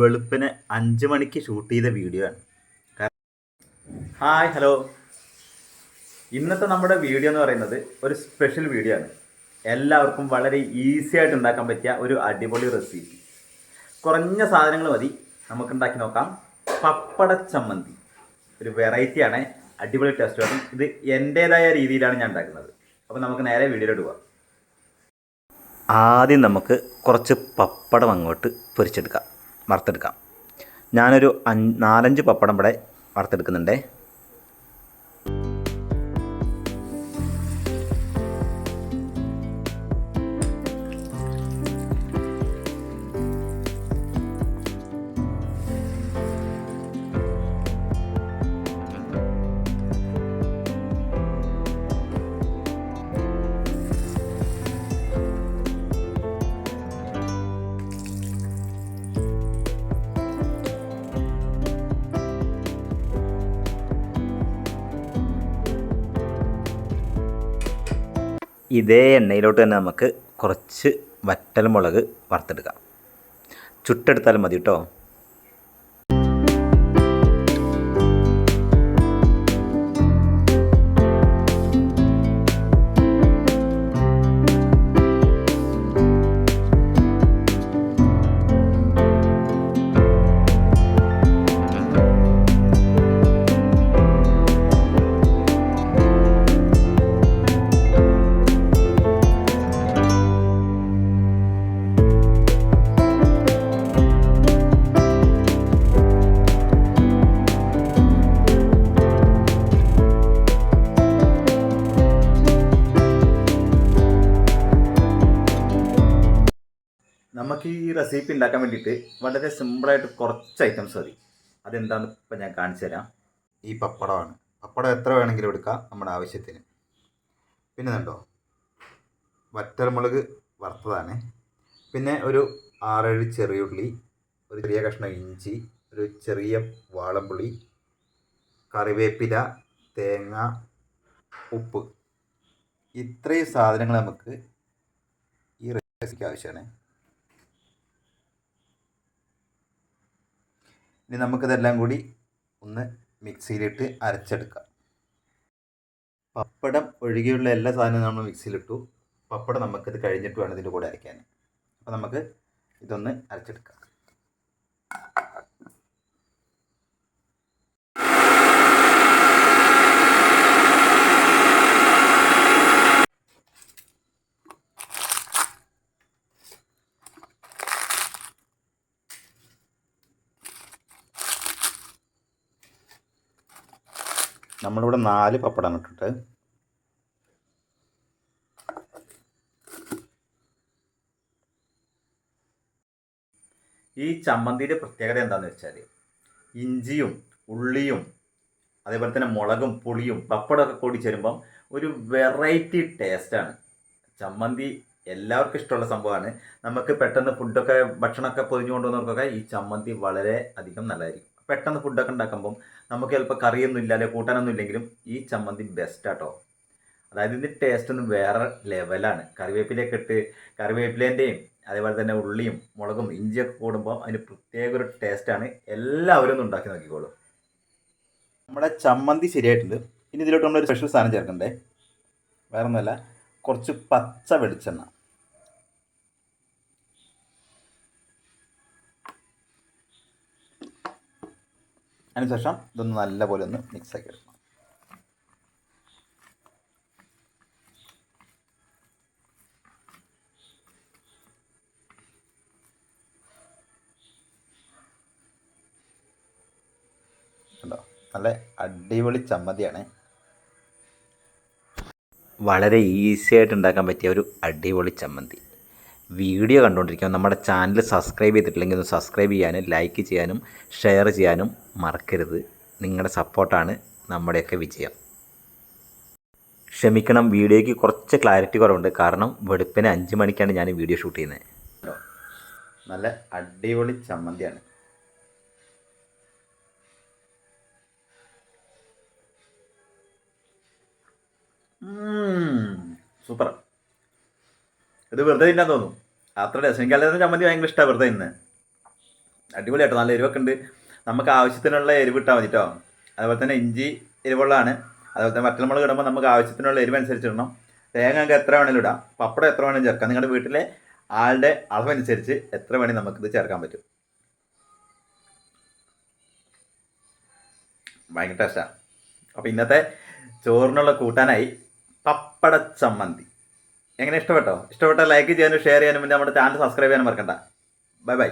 വെളുപ്പിന് അഞ്ച് മണിക്ക് ഷൂട്ട് ചെയ്ത വീഡിയോ ആണ്. ഹായ് ഹലോ ഇന്നത്തെ നമ്മുടെ വീഡിയോ എന്ന് പറയുന്നത് ഒരു സ്പെഷ്യൽ വീഡിയോ ആണ്. എല്ലാവർക്കും വളരെ ഈസി ആയിട്ട് ഉണ്ടാക്കാൻ പറ്റിയ ഒരു അടിപൊളി റെസിപ്പി കുറഞ്ഞ സാധനങ്ങൾ മതി. നമുക്ക് ഉണ്ടാക്കി നോക്കാം. പപ്പട ചമ്മന്തി. ഒരു വെറൈറ്റി ആണ്. അടിപൊളി ടേസ്റ്റ് ആണ് ഇത് എന്റേതായ രീതിയിലാണ് ഞാൻ ഉണ്ടാക്കുന്നത്. അപ്പോൾ നമുക്ക് നേരെ വീഡിയോയിലോട്ട് പോകാം ആദ്യം നമുക്ക് കുറച്ച് പപ്പടം അങ്ങോട്ട് പൊരിച്ചെടുക്കാം. വറുത്തെടുക്കാം. ഞാനൊരു അഞ്ച് നാലഞ്ച് പപ്പടം ഇവിടെ വറുത്തെടുക്കുന്നുണ്ടേ. ഇതേ എണ്ണയിലോട്ട് തന്നെ നമുക്ക് കുറച്ച് വറ്റൽമുളക് വറുത്തെടുക്കാം. ചുട്ടെടുത്താലും മതി കേട്ടോ. നമുക്ക് ഈ റെസിപ്പി ഉണ്ടാക്കാൻ വേണ്ടിയിട്ട് വളരെ സിമ്പിളായിട്ട് കുറച്ച് ഐറ്റംസ് മതി. അതെന്താണെന്ന് ഇപ്പം ഞാൻ കാണിച്ചു തരാം. ഈ പപ്പടമാണ്. പപ്പടം എത്ര വേണമെങ്കിലും എടുക്കാം നമ്മുടെ ആവശ്യത്തിന്. പിന്നെ കണ്ടോ? വറ്റൽമുളക് വറുത്തതാണ്. പിന്നെ ഒരു ആറേഴ് ചെറിയുള്ളി ഒരു ചെറിയ കഷ്ണം ഇഞ്ചി ഒരു ചെറിയ വാളംപുളി കറിവേപ്പില തേങ്ങ ഉപ്പ്. ഇത്രയും സാധനങ്ങൾ നമുക്ക് ഈ റെസിപ്പിക്ക് ആവശ്യമാണ്. ഇനി നമുക്കിതെല്ലാം കൂടി ഒന്ന് മിക്സിയിലിട്ട് അരച്ചെടുക്കാം. പപ്പടം ഒഴികെയുള്ള എല്ലാ സാധനവും നമ്മൾ മിക്സിയിലിട്ടു. പപ്പടം നമുക്കിത് കഴിഞ്ഞിട്ട് വേണം ഇതിന്റെ കൂടെ അരയ്ക്കാൻ. അപ്പോൾ നമുക്ക് ഇതൊന്ന് അരച്ചെടുക്കാം. നമ്മളിവിടെ നാല് പപ്പടം ഇട്ടിട്ട് ഈ ചമ്മന്തിയുടെ പ്രത്യേകത എന്താണെന്ന് വെച്ചാൽ ഇഞ്ചിയും ഉള്ളിയും അതേപോലെ തന്നെ മുളകും പുളിയും പപ്പടമൊക്കെ കൂടി ചേരുമ്പം ഒരു വെറൈറ്റി ടേസ്റ്റാണ്. ചമ്മന്തി എല്ലാവർക്കും ഇഷ്ടമുള്ള സംഭവമാണ്. നമുക്ക് പെട്ടെന്ന് ഫുഡൊക്കെ ഭക്ഷണമൊക്കെ പൊതിഞ്ഞു കൊണ്ടുവന്നവർക്കൊക്കെ ഈ ചമ്മന്തി വളരെ അധികം നല്ലതായിരിക്കും. പെട്ടെന്ന് ഫുഡൊക്കെ ഉണ്ടാക്കുമ്പം നമുക്ക് ചിലപ്പോൾ കറിയൊന്നും ഇല്ല അല്ലെങ്കിൽ കൂട്ടാനൊന്നും ഇല്ലെങ്കിലും ഈ ചമ്മന്തി ബെസ്റ്റാട്ടോ അതായത് ഇതിന്റെ ടേസ്റ്റ് ഒന്നും വേറെ ലെവലാണ് കറിവേപ്പിലയൊക്കെ ഇട്ട് കറിവേപ്പിലേന്റെയും അതേപോലെ തന്നെ ഉള്ളിയും മുളകും ഇഞ്ചിയൊക്കെ കൂടുമ്പോൾ അതിന് പ്രത്യേക ഒരു ടേസ്റ്റാണ് എല്ലാവരും ഒന്ന് ഉണ്ടാക്കി നോക്കിക്കോളൂ. നമ്മുടെ ചമ്മന്തി ശരിയായിട്ടുണ്ട്. ഇനി ഇതിലോട്ട് നമ്മളൊരു സ്പെഷ്യൽ സാധനം ചേർക്കണ്ടേ? വേറെ ഒന്നുമല്ല കുറച്ച് പച്ച വെളിച്ചെണ്ണ. അതിനുശേഷം ഇതൊന്ന് നല്ലപോലെ ഒന്ന് മിക്സ് ആക്കി എടുക്കണം. കണ്ടോ? നല്ല അടിപൊളി ചമ്മന്തിയാണ്. വളരെ ഈസി ആയിട്ട് ഉണ്ടാക്കാൻ പറ്റിയ ഒരു അടിപൊളി ചമ്മന്തി. വീഡിയോ കണ്ടുകൊണ്ടിരിക്കുക. നമ്മുടെ ചാനൽ സബ്സ്ക്രൈബ് ചെയ്തിട്ടില്ലെങ്കിൽ ഒന്ന് സബ്സ്ക്രൈബ് ചെയ്യാനും ലൈക്ക് ചെയ്യാനും ഷെയർ ചെയ്യാനും മറക്കരുത്. നിങ്ങളുടെ സപ്പോർട്ടാണ് നമ്മുടെയൊക്കെ വിജയം. ക്ഷമിക്കണം വീഡിയോയ്ക്ക് കുറച്ച് ക്ലാരിറ്റി കുറവുണ്ട്. കാരണം വെളുപ്പിന് അഞ്ച് മണിക്കാണ് ഞാൻ വീഡിയോ ഷൂട്ട് ചെയ്യുന്നത്. നല്ല അടിപൊളി ചമ്മന്തിയാണ്. സൂപ്പർ ഇത് വെറുതെ തിന്നാൻ തോന്നും. അത്ര രസം. എനിക്ക് അല്ലാതെ ചമ്മന്തി ഭയങ്കര ഇഷ്ടമാണ് വെറുതെ തിന്ന് അടിപൊളിയാട്ടോ. നല്ല എരിവൊക്കെ ഉണ്ട് നമുക്ക് ആവശ്യത്തിനുള്ള എരിവ് ഇട്ടാൽ മതി കേട്ടോ അതുപോലെ തന്നെ ഇഞ്ചി എരിവുള്ളതാണ്. അതുപോലെ തന്നെ വറ്റൽമുളക് ഇടുമ്പോൾ നമുക്ക് ആവശ്യത്തിനുള്ള എരിവ് അനുസരിച്ച് ഇടണം. തേങ്ങ ഒക്കെ എത്ര വേണേലും ഇടാം. പപ്പടം എത്ര വേണേലും ചേർക്കാം. നിങ്ങളുടെ വീട്ടിലെ ആളുടെ അളവനുസരിച്ച് എത്ര വേണേലും നമുക്കിത് ചേർക്കാൻ പറ്റും. ഭയങ്കര ടേസ്റ്റാണ് അപ്പോൾ ഇന്നത്തെ ചോറിനുള്ള കൂട്ടാനായി പപ്പട ചമ്മന്തി എങ്ങനെ ഇഷ്ടപ്പെട്ടോ? ഇഷ്ടപ്പെട്ടാൽ ലൈക്ക് ചെയ്യാനും ഷെയർ ചെയ്യാനും പിന്നെ നമ്മുടെ ചാനൽ സബ്സ്ക്രൈബ് ചെയ്യാനും മറക്കണ്ട. Bye bye